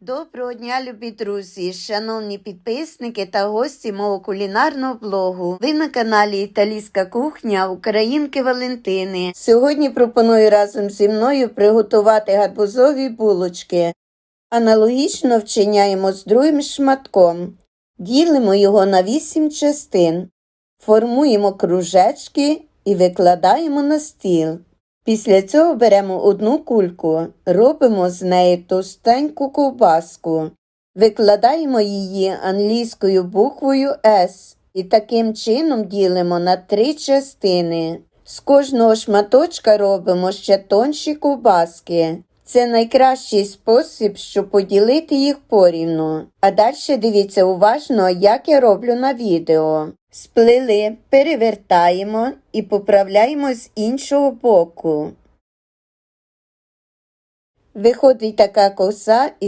Доброго дня, любі друзі, шановні підписники та гості мого кулінарного блогу. Ви на каналі Італійська кухня Українки Валентини. Сьогодні пропоную разом зі мною приготувати гарбузові булочки. Аналогічно вчиняємо з другим шматком. Ділимо його на 8 частин, формуємо кружечки і викладаємо на стіл. Після цього беремо одну кульку, робимо з неї товстеньку ковбаску, викладаємо її англійською буквою S і таким чином ділимо на три частини. З кожного шматочка робимо ще тонші ковбаски. Це найкращий спосіб, щоб поділити їх порівну. А далі дивіться уважно, як я роблю на відео. Сплили, перевертаємо і поправляємо з іншого боку. Виходить така коса